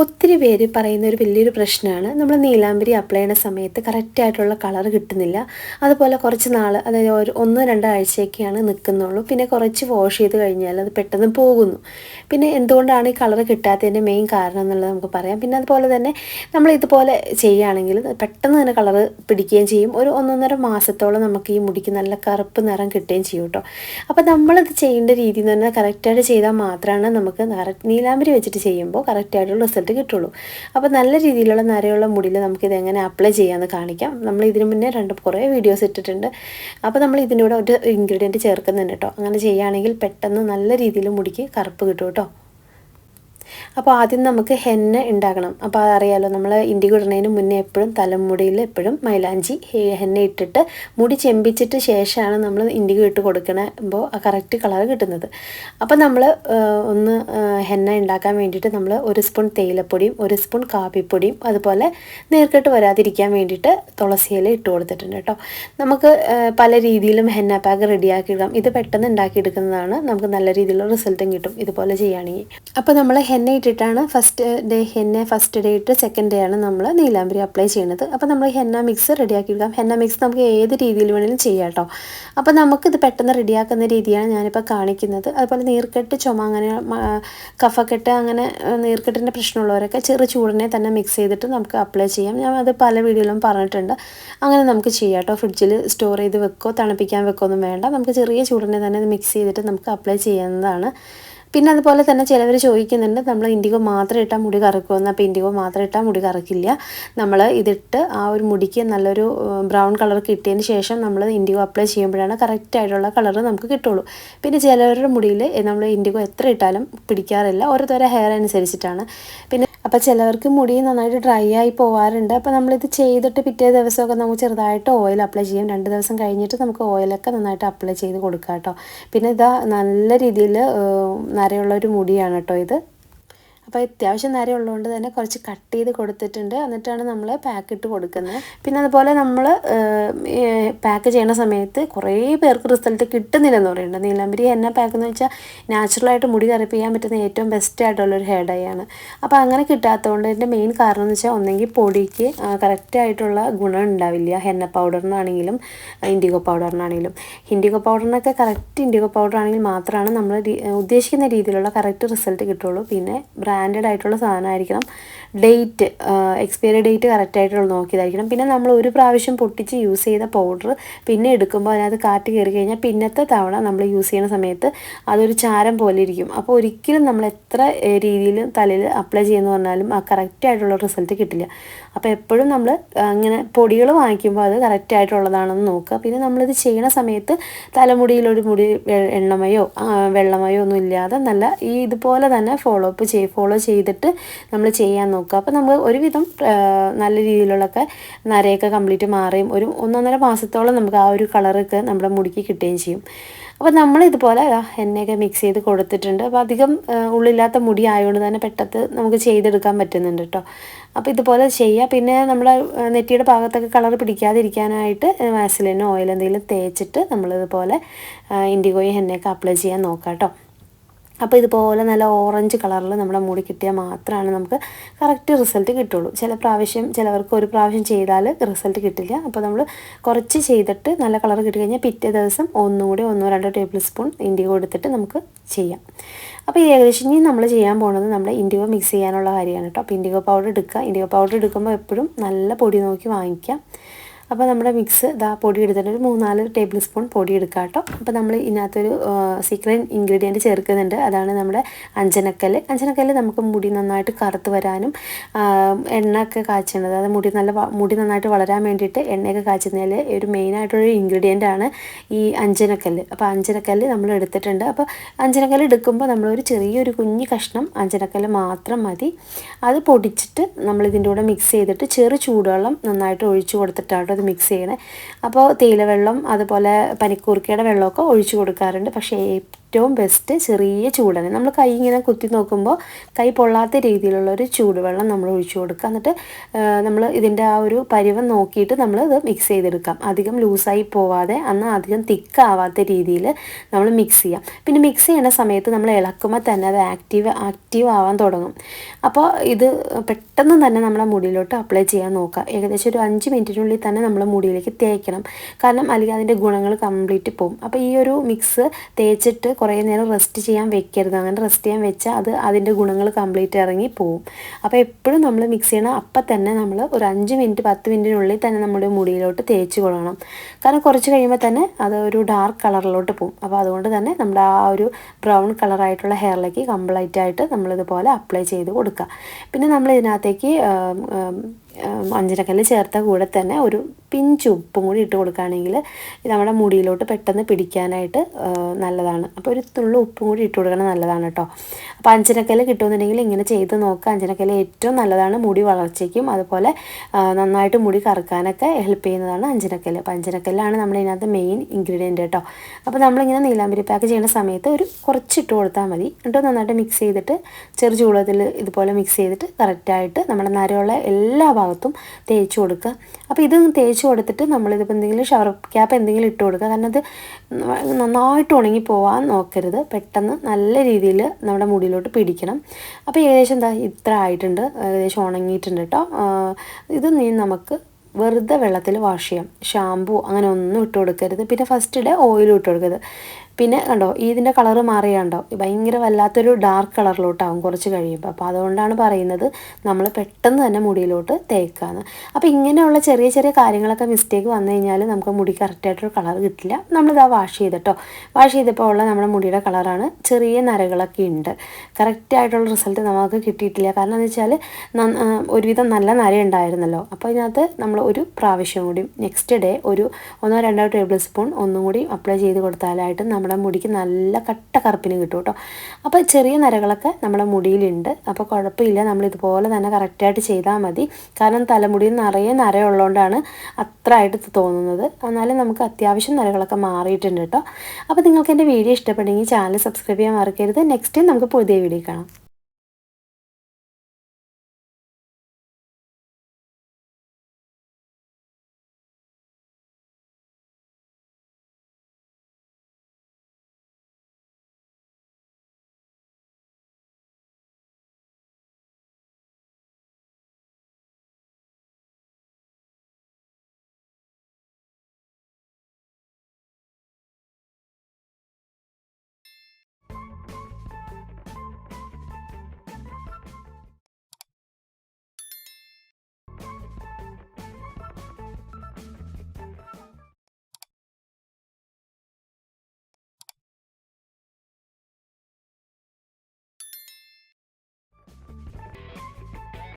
ഒത്തിരി പേര് പറയുന്ന ഒരു വലിയൊരു പ്രശ്നമാണ്. നമ്മൾ നീലാംബരി അപ്ലൈ ചെയ്യുന്ന സമയത്ത് കറക്റ്റായിട്ടുള്ള കളർ കിട്ടുന്നില്ല. അതുപോലെ കുറച്ച് നാൾ അതായത് ഒരു ഒന്നോ രണ്ടോ ആഴ്ചയൊക്കെയാണ് നിൽക്കുന്നുള്ളൂ പിന്നെ കുറച്ച് വാഷ് ചെയ്ത് കഴിഞ്ഞാൽ അത് പെട്ടെന്ന് പോകുന്നു. പിന്നെ എന്തുകൊണ്ടാണ് ഈ കളർ കിട്ടാത്തതിന്റെ മെയിൻ കാരണം എന്നുള്ളത് നമുക്ക് പറയാം. പിന്നെ അതുപോലെ തന്നെ നമ്മൾ ഇതുപോലെ ചെയ്യുകയാണെങ്കിൽ പെട്ടെന്ന് തന്നെ കളർ പിടിക്കുകയും ചെയ്യും. ഒരു ഒന്നൊന്നര മാസത്തോളം നമുക്ക് ഈ മുടിക്ക് നല്ല കറുപ്പ് നിറം കിട്ടുകയും ചെയ്യും കേട്ടോ. അപ്പോൾ നമ്മളിത് ചെയ്യേണ്ട രീതി എന്ന് പറഞ്ഞാൽ കറക്റ്റായിട്ട് ചെയ്താൽ മാത്രമാണ് നമുക്ക് നീലാംബരി വെച്ചിട്ട് ചെയ്യുമ്പോൾ കറക്റ്റായിട്ടുള്ള റിസൾട്ട് കിട്ടുള്ളൂ. അപ്പോൾ നല്ല രീതിയിലുള്ള നരയുള്ള മുടിയിൽ നമുക്കിത് എങ്ങനെ അപ്ലൈ ചെയ്യാമെന്ന് കാണിക്കാം. നമ്മൾ ഇതിന് മുന്നേ രണ്ട് കുറേ വീഡിയോസ് ഇട്ടിട്ടുണ്ട്. അപ്പോൾ നമ്മൾ ഇതിന്റെ കൂടെ ഒരു ഇൻഗ്രീഡിയന്റ് ചേർക്കുന്നുണ്ട് കേട്ടോ. അങ്ങനെ ചെയ്യുകയാണെങ്കിൽ പെട്ടെന്ന് നല്ല രീതിയിൽ മുടിക്ക് കറുപ്പ് കിട്ടും കേട്ടോ. അപ്പോൾ ആദ്യം നമുക്ക് ഹെന്ന ഉണ്ടാക്കണം അപ്പോൾ അറിയാലോ നമ്മൾ ഇൻഡിഗോ ഇടുന്നതിന് മുന്നേ എപ്പോഴും തലമുടിയിൽ എപ്പോഴും മൈലാഞ്ചി ഹെന്ന ഇട്ടിട്ട് മുടി ചെമ്പിച്ചിട്ട് ശേഷമാണ് നമ്മൾ ഇൻഡിഗോ ഇട്ട് കൊടുക്കണമ്പോൾ ആ കറക്റ്റ് കളർ കിട്ടുന്നത്. അപ്പോൾ നമ്മൾ ഒന്ന് ഹെന്ന ഉണ്ടാക്കാൻ വേണ്ടിയിട്ട് നമ്മൾ ഒരു സ്പൂൺ തേയിലപ്പൊടിയും ഒരു സ്പൂൺ കാപ്പിപ്പൊടിയും അതുപോലെ നേർക്കെട്ട് വരാതിരിക്കാൻ വേണ്ടിയിട്ട് തുളസിയില ഇട്ട് കൊടുത്തിട്ടുണ്ട് കേട്ടോ. നമുക്ക് പല രീതിയിലും ഹെന്ന പാക്ക് റെഡിയാക്കി റെഡിയാക്കിയിടാം. ഇത് പെട്ടെന്ന് ഉണ്ടാക്കിയെടുക്കുന്നതാണ് നമുക്ക് നല്ല രീതിയിലുള്ള റിസൾട്ടും കിട്ടും ഇതുപോലെ ചെയ്യുകയാണെങ്കിൽ. അപ്പോൾ നമ്മൾ ഹെന്ന ഇട്ടിട്ടാണ് first day henna first day ഇട്ട് സെക്കൻഡ് ഡേ ആണ് നമ്മൾ നീലാംബരി അപ്ലൈ ചെയ്യുന്നത് അപ്പോൾ നമ്മൾ ഹെന്ന മിക്സ് റെഡിയാക്കി എടുക്കാം ഹെന്ന മിക്സ് നമുക്ക് ഏത് രീതിയിൽ വേണമെങ്കിലും ചെയ്യാം കേട്ടോ അപ്പോൾ നമുക്കിത് പെട്ടെന്ന് റെഡിയാക്കുന്ന രീതിയാണ് ഞാനിപ്പോൾ കാണിക്കുന്നത്. അതുപോലെ നീർക്കെട്ട് ചുമ അങ്ങനെ കഫക്കെട്ട് അങ്ങനെ നീർക്കെട്ടിന്റെ പ്രശ്നമുള്ളവരൊക്കെ ചെറു ചൂടനെ തന്നെ മിക്സ് ചെയ്തിട്ട് നമുക്ക് അപ്ലൈ ചെയ്യാം. ഞാൻ അത് പല വീഡിയോയിലും പറഞ്ഞിട്ടുണ്ട്. അങ്ങനെ നമുക്ക് ചെയ്യാം കേട്ടോ ഫ്രിഡ്ജിൽ സ്റ്റോർ ചെയ്ത് വെക്കോ തണുപ്പിക്കാൻ വെക്കോ ഒന്നും വേണ്ട. നമുക്ക് ചെറിയ ചൂടനെ തന്നെ മിക്സ് ചെയ്തിട്ട് നമുക്ക് അപ്ലൈ ചെയ്യാവുന്നതാണ്. പിന്നെ അതുപോലെ തന്നെ ചിലവർ ചോദിക്കുന്നുണ്ട് നമ്മൾ ഇൻഡിഗോ മാത്രം ഇട്ടാൽ മുടി കറക്കുമെന്ന് അപ്പോൾ ഇൻഡിഗോ മാത്രം ഇട്ടാൽ മുടി കറക്കില്ല. നമ്മൾ ഇതിട്ട് ആ ഒരു മുടിക്ക് നല്ലൊരു ബ്രൗൺ കളർ കിട്ടിയതിന് ശേഷം നമ്മൾ ഇൻഡിഗോ അപ്ലൈ ചെയ്യുമ്പോഴാണ് കറക്റ്റ് ആയിട്ടുള്ള കളർ നമുക്ക് കിട്ടുള്ളൂ. പിന്നെ ചിലവരുടെ മുടിയിൽ നമ്മൾ ഇൻഡിഗോ എത്ര ഇട്ടാലും പിടിക്കാറില്ല. ഓരോരുത്തരുടെ ഹെയർ അനുസരിച്ചിട്ടാണ്. പിന്നെ അപ്പോൾ ചിലവർക്ക് മുടി നന്നായിട്ട് ഡ്രൈ ആയി പോവാറുണ്ട്. അപ്പോൾ നമ്മളിത് ചെയ്തിട്ട് പിറ്റേ ദിവസമൊക്കെ നമുക്ക് ചെറുതായിട്ട് ഓയിൽ അപ്ലൈ ചെയ്യാം. രണ്ട് ദിവസം കഴിഞ്ഞിട്ട് നമുക്ക് ഓയിലൊക്കെ നന്നായിട്ട് അപ്ലൈ ചെയ്ത് കൊടുക്കാം കേട്ടോ പിന്നെ ഇതാ നല്ല രീതിയിൽ നരയുള്ള ഒരു മുടിയാണ് കേട്ടോ ഇത്. അപ്പോൾ അത്യാവശ്യം നേരം ഉള്ളതുകൊണ്ട് തന്നെ കുറച്ച് കട്ട് ചെയ്ത് കൊടുത്തിട്ടുണ്ട്. എന്നിട്ടാണ് നമ്മൾ പാക്ക് ഇട്ട് കൊടുക്കുന്നത്. പിന്നെ അതുപോലെ നമ്മൾ പാക്ക് ചെയ്യണ സമയത്ത് കുറേ പേർക്ക് റിസൾട്ട് കിട്ടുന്നില്ലെന്ന് പറയുന്നുണ്ട്. നീലാംബരി എണ്ണ പാക്ക് എന്ന് വെച്ചാൽ നാച്ചുറലായിട്ട് മുടി കറിപ്പിക്കാൻ പറ്റുന്ന ഏറ്റവും ബെസ്റ്റ് ആയിട്ടുള്ളൊരു ഹെയർ ഡൈ ആണ്. അപ്പോൾ അങ്ങനെ കിട്ടാത്തതുകൊണ്ട് എന്റെ മെയിൻ കാരണം എന്ന് വെച്ചാൽ ഒന്നെങ്കിൽ പൊടിക്ക് കറക്റ്റ് ആയിട്ടുള്ള ഗുണം ഉണ്ടാവില്ല. ഹെന്ന പൗഡറിനാണെങ്കിലും ഇൻഡിഗോ പൗഡറിനാണെങ്കിലും ഇൻഡിഗോ പൗഡറിനൊക്കെ കറക്റ്റ് ഇൻഡിഗോ പൗഡർ ആണെങ്കിൽ മാത്രമാണ് നമ്മൾ ഉദ്ദേശിക്കുന്ന രീതിയിലുള്ള കറക്റ്റ് റിസൾട്ട് കിട്ടുള്ളൂ. പിന്നെ ബ്രാൻഡഡ് ആയിട്ടുള്ള സാധനമായിരിക്കണം. ഡേറ്റ് എക്സ്പയറി ഡേറ്റ് കറക്റ്റായിട്ടുള്ള നോക്കിയതായിരിക്കണം. പിന്നെ നമ്മൾ ഒരു പ്രാവശ്യം പൊട്ടിച്ച് യൂസ് ചെയ്ത പൗഡർ പിന്നെ എടുക്കുമ്പോൾ അതിനകത്ത് കാറ്റ് കയറി കഴിഞ്ഞാൽ പിന്നത്തെ തവണ നമ്മൾ യൂസ് ചെയ്യുന്ന സമയത്ത് അതൊരു ചാരം പോലെ ഇരിക്കും. അപ്പോൾ ഒരിക്കലും നമ്മൾ എത്ര രീതിയിൽ തലയിൽ അപ്ലൈ ചെയ്യുന്നു പറഞ്ഞാലും ആ കറക്റ്റായിട്ടുള്ള റിസൾട്ട് കിട്ടില്ല. അപ്പോൾ എപ്പോഴും നമ്മൾ അങ്ങനെ പൊടികൾ വാങ്ങിക്കുമ്പോൾ അത് കറക്റ്റായിട്ടുള്ളതാണെന്ന് നോക്കുക. പിന്നെ നമ്മളിത് ചെയ്യണ സമയത്ത് തലമുടിയിലൊരു മുടി എണ്ണമയോ വെള്ളമയോ ഒന്നും ഇല്ലാതെ നല്ല ഈ ഇതുപോലെ തന്നെ ഫോളോ അപ്പ് ചെയ് ഫോളോ ചെയ്തിട്ട് നമ്മൾ ചെയ്യാൻ നോക്കുക. അപ്പോൾ നമുക്ക് ഒരുവിധം നല്ല രീതിയിലുള്ളൊക്കെ നരയൊക്കെ കംപ്ലീറ്റ് മാറുകയും ഒരു ഒന്നൊന്നര മാസത്തോളം നമുക്ക് ആ ഒരു കളറൊക്കെ നമ്മുടെ മുടിക്ക് കിട്ടുകയും ചെയ്യും. അപ്പോൾ നമ്മൾ ഇതുപോലെ എണ്ണയൊക്കെ മിക്സ് ചെയ്ത് കൊടുത്തിട്ടുണ്ട്. അപ്പോൾ അധികം ഉള്ളില്ലാത്ത മുടി ആയതുകൊണ്ട് തന്നെ പെട്ടെന്ന് നമുക്ക് ചെയ്തെടുക്കാൻ പറ്റുന്നുണ്ട് കേട്ടോ അപ്പോൾ ഇതുപോലെ ചെയ്യുക പിന്നെ നമ്മുടെ നെറ്റിയുടെ ഭാഗത്തൊക്കെ കളർ പിടിക്കാതിരിക്കാനായിട്ട് വാസലിനോ ഓയിൽ എന്തെങ്കിലും തേച്ചിട്ട് നമ്മളിതുപോലെ ഇൻഡിഗോയും എണ്ണയൊക്കെ അപ്ലൈ ചെയ്യാൻ നോക്കാം കേട്ടോ അപ്പോൾ ഇതുപോലെ നല്ല ഓറഞ്ച് കളറിൽ നമ്മുടെ മുടി കിട്ടിയാൽ മാത്രമാണ് നമുക്ക് കറക്റ്റ് റിസൾട്ട് കിട്ടുള്ളൂ. ചില പ്രാവശ്യം ചിലവർക്ക് ഒരു പ്രാവശ്യം ചെയ്താൽ റിസൾട്ട് കിട്ടില്ല. അപ്പോൾ നമ്മൾ കുറച്ച് ചെയ്തിട്ട് നല്ല കളർ കിട്ടി കഴിഞ്ഞാൽ പിറ്റേ ദിവസം ഒന്നുകൂടി ഒന്നോ രണ്ടോ ടേബിൾ സ്പൂൺ ഇൻഡിഗോ എടുത്തിട്ട് നമുക്ക് ചെയ്യാം. അപ്പോൾ ഈ ഏകദേശം ഇനി നമ്മൾ ചെയ്യാൻ പോകുന്നത് നമ്മുടെ ഇൻഡിഗോ മിക്സ് ചെയ്യാനുള്ള കാര്യമാണ് കേട്ടോ. അപ്പോൾ ഇൻഡിഗോ പൗഡർ എടുക്കുക. ഇൻഡിഗോ പൗഡർ എടുക്കുമ്പോൾ എപ്പോഴും നല്ല പൊടി നോക്കി വാങ്ങിക്കാം. അപ്പോൾ നമ്മുടെ മിക്സ് ഇതാ പൊടി എടുത്തിട്ട് ഒരു മൂന്നാൽ ടേബിൾ സ്പൂൺ പൊടി എടുക്കുക കേട്ടോ അപ്പോൾ നമ്മൾ ഇതിനകത്തൊരു സീക്രട്ട് ഇൻഗ്രീഡിയന്റ് ചേർക്കുന്നുണ്ട്. അതാണ് നമ്മുടെ അഞ്ചനക്കല്ല്. അഞ്ചനക്കല്ല് നമുക്ക് മുടി നന്നായിട്ട് കറുത്ത് വരാനും എണ്ണ ഒക്കെ അതായത് മുടി നല്ല മുടി നന്നായിട്ട് വളരാൻ വേണ്ടിയിട്ട് എണ്ണയൊക്കെ കാച്ചുന്നതിൽ ഒരു മെയിനായിട്ടുള്ളൊരു ഇൻഗ്രീഡിയന്റ് ആണ് ഈ അഞ്ചനക്കല്ല്. അപ്പോൾ അഞ്ചനക്കല്ല് നമ്മൾ എടുത്തിട്ടുണ്ട്. അപ്പോൾ അഞ്ചനക്കല്ല് എടുക്കുമ്പോൾ നമ്മളൊരു ചെറിയൊരു കുഞ്ഞു കഷ്ണം അഞ്ചനക്കല്ല് മാത്രം മതി. അത് പൊടിച്ചിട്ട് നമ്മളിതിന്റെ കൂടെ മിക്സ് ചെയ്തിട്ട് ചെറു ചൂടുവെള്ളം നന്നായിട്ട് ഒഴിച്ചു കൊടുത്തിട്ടാണ് അത് മിക്സ് ചെയ്യണേ. അപ്പോൾ തേയില വെള്ളം അതുപോലെ പനിക്കൂർക്കയുടെ വെള്ളമൊക്കെ ഒഴിച്ചു കൊടുക്കാറുണ്ട്. പക്ഷേ ഏറ്റവും ബെസ്റ്റ് ചെറിയ ചൂടാണ് നമ്മൾ കൈ ഇങ്ങനെ കുത്തി നോക്കുമ്പോൾ കൈ പൊള്ളാത്ത രീതിയിലുള്ള ഒരു ചൂടുവെള്ളം നമ്മൾ ഒഴിച്ചു കൊടുക്കുക. എന്നിട്ട് നമ്മൾ ഇതിന്റെ ആ ഒരു പരിവം നോക്കിയിട്ട് നമ്മൾ ഇത് മിക്സ് ചെയ്തെടുക്കാം. അധികം ലൂസായി പോവാതെ അന്ന് അധികം തിക്കാവാത്ത രീതിയിൽ നമ്മൾ മിക്സ് ചെയ്യാം. പിന്നെ മിക്സ് ചെയ്യുന്ന സമയത്ത് നമ്മൾ ഇളക്കുമ്പോൾ തന്നെ അത് ആക്റ്റീവ് ആക്റ്റീവ് ആവാൻ തുടങ്ങും. അപ്പോൾ ഇത് പെട്ടെന്ന് തന്നെ നമ്മളെ മുടിയിലോട്ട് അപ്ലൈ ചെയ്യാൻ നോക്കുക. ഏകദേശം ഒരു അഞ്ച് മിനിറ്റിനുള്ളിൽ തന്നെ നമ്മൾ മുടിയിലേക്ക് തേക്കണം. കാരണം അല്ലെങ്കിൽ അതിന്റെ ഗുണങ്ങൾ കംപ്ലീറ്റ് പോകും അപ്പോൾ ഈ ഒരു മിക്സ് തേച്ചിട്ട് കുറേ നേരം റെസ്റ്റ് ചെയ്യാൻ വെക്കരുത്. അങ്ങനെ റെസ്റ്റ് ചെയ്യാൻ വെച്ചാൽ അത് അതിന്റെ ഗുണങ്ങൾ കംപ്ലീറ്റ് ഇറങ്ങി പോവും. അപ്പോൾ എപ്പോഴും നമ്മൾ മിക്സ് ചെയ്യണം. അപ്പം തന്നെ നമ്മൾ ഒരു അഞ്ച് മിനിറ്റ് പത്ത് മിനിറ്റിനുള്ളിൽ തന്നെ നമ്മുടെ മുടിയിലോട്ട് തേച്ച് കൊള്ളണം. കാരണം കുറച്ച് കഴിയുമ്പോൾ തന്നെ അത് ഒരു ഡാർക്ക് കളറിലോട്ട് പോകും അപ്പോൾ അതുകൊണ്ട് തന്നെ നമ്മുടെ ആ ഒരു ബ്രൗൺ കളറായിട്ടുള്ള ഹെയറിലേക്ക് കംപ്ലീറ്റ് ആയിട്ട് നമ്മളിതുപോലെ അപ്ലൈ ചെയ്ത് കൊടുക്കുക. പിന്നെ നമ്മൾ ഇതിനകത്തേക്ക് അഞ്ചരക്കല്ല് ചേർത്ത കൂടെ തന്നെ ഒരു പിഞ്ച് ഉപ്പും കൂടി ഇട്ട് കൊടുക്കുകയാണെങ്കിൽ നമ്മുടെ മുടിയിലോട്ട് പെട്ടെന്ന് പിടിക്കാനായിട്ട് നല്ലതാണ്. അപ്പോൾ ഒരു തുള്ളി ഉപ്പും കൂടി ഇട്ട് കൊടുക്കണം നല്ലതാണ് കേട്ടോ. അപ്പോൾ അഞ്ചരക്കല്ല് കിട്ടുമെന്നുണ്ടെങ്കിൽ ഇങ്ങനെ ചെയ്ത് നോക്കുക. അഞ്ചരക്കല്ല് ഏറ്റവും നല്ലതാണ് മുടി വളർച്ചയ്ക്കും. അതുപോലെ നന്നായിട്ട് മുടി കറക്കാനൊക്കെ ഹെൽപ്പ് ചെയ്യുന്നതാണ് അഞ്ചരക്കല്ല് അപ്പോൾ അഞ്ചരക്കല്ലാണ് നമ്മുടെ മെയിൻ ഇൻഗ്രീഡിയന്റ് കേട്ടോ. അപ്പോൾ നമ്മളിങ്ങനെ നീലാമ്പരി പാക്ക് ചെയ്യുന്ന സമയത്ത് ഒരു കുറച്ചിട്ട് കൊടുത്താൽ മതി. എന്നിട്ട് നന്നായിട്ട് മിക്സ് ചെയ്തിട്ട് ചെറു ചൂളത്തിൽ ഇതുപോലെ മിക്സ് ചെയ്തിട്ട് കറക്റ്റായിട്ട് നമ്മുടെ നരമുള്ള എല്ലാ തേച്ച് കൊടുക്കുക. അപ്പോൾ ഇത് തേച്ച് കൊടുത്തിട്ട് നമ്മളിതിപ്പോൾ എന്തെങ്കിലും ഷവർ ക്യാപ്പ് എന്തെങ്കിലും ഇട്ട് കൊടുക്കുക. കാരണം അത് നന്നായിട്ട് ഉണങ്ങി പോകാൻ നോക്കരുത്. പെട്ടെന്ന് നല്ല രീതിയിൽ നമ്മുടെ മുടിയിലോട്ട് പിടിക്കണം. അപ്പോൾ ഏകദേശം എന്താ ഇത്ര ആയിട്ടുണ്ട്. ഏകദേശം ഉണങ്ങിയിട്ടുണ്ട് കേട്ടോ. ഇത് നീ നമുക്ക് വെറുതെ വെള്ളത്തിൽ വാഷ് ചെയ്യാം. ഷാമ്പു അങ്ങനെ ഒന്നും ഇട്ട് കൊടുക്കരുത്. പിന്നെ ഫസ്റ്റ് ഡേ ഓയിലും ഇട്ട് കൊടുക്കരുത്. പിന്നെ കണ്ടോ ഇതിന്റെ കളറ് മാറിയാണ്ടോ ഭയങ്കര വല്ലാത്തൊരു ഡാർക്ക് കളറിലോട്ടാവും കുറച്ച് കഴിയുമ്പോൾ അപ്പോൾ അതുകൊണ്ടാണ് പറയുന്നത് നമ്മൾ പെട്ടെന്ന് തന്നെ മുടിയിലോട്ട് തേക്കാന്ന്. അപ്പോൾ ഇങ്ങനെയുള്ള ചെറിയ ചെറിയ കാര്യങ്ങളൊക്കെ മിസ്റ്റേക്ക് വന്നു കഴിഞ്ഞാൽ നമുക്ക് മുടി കറക്റ്റായിട്ടൊരു കളർ കിട്ടില്ല. നമ്മളിതാ വാഷ് ചെയ്തിട്ടോ. വാഷ് ചെയ്തപ്പോൾ ഉള്ള നമ്മുടെ മുടിയുടെ കളറാണ് ചെറിയ നരകളൊക്കെ ഉണ്ട് കറക്റ്റായിട്ടുള്ള റിസൾട്ട് നമുക്ക് കിട്ടിയിട്ടില്ല. കാരണം എന്ന് വെച്ചാൽ ഒരുവിധം നല്ല നര ഉണ്ടായിരുന്നല്ലോ അപ്പോൾ ഇതിനകത്ത് നമ്മൾ ഒരു പ്രാവശ്യം കൂടി നെക്സ്റ്റ് ഡേ ഒരു ഒന്നോ രണ്ടോ ടേബിൾ സ്പൂൺ ഒന്നും കൂടി അപ്ലൈ ചെയ്ത് കൊടുത്താലായിട്ട് നമ്മൾ നമ്മുടെ മുടിക്ക് നല്ല കട്ട കറുപ്പിന് കിട്ടും കേട്ടോ. അപ്പോൾ ചെറിയ നരകളൊക്കെ നമ്മുടെ മുടിയിലുണ്ട്. അപ്പോൾ കുഴപ്പമില്ല. നമ്മൾ ഇതുപോലെ തന്നെ കറക്റ്റായിട്ട് ചെയ്താൽ മതി. കാരണം തലമുടിയിൽ നിറയെ നരയുള്ളതുകൊണ്ടാണ് അത്ര ആയിട്ട് തോന്നുന്നത്. എന്നാലും നമുക്ക് അത്യാവശ്യം നരകളൊക്കെ മാറിയിട്ടുണ്ട് കേട്ടോ. അപ്പോൾ നിങ്ങൾക്ക് എന്റെ വീഡിയോ ഇഷ്ടപ്പെട്ടെങ്കിൽ ചാനൽ സബ്സ്ക്രൈബ് ചെയ്യാൻ മറക്കരുത്. നെക്സ്റ്റ് നമുക്ക് പുതിയ വീഡിയോ കാണാം.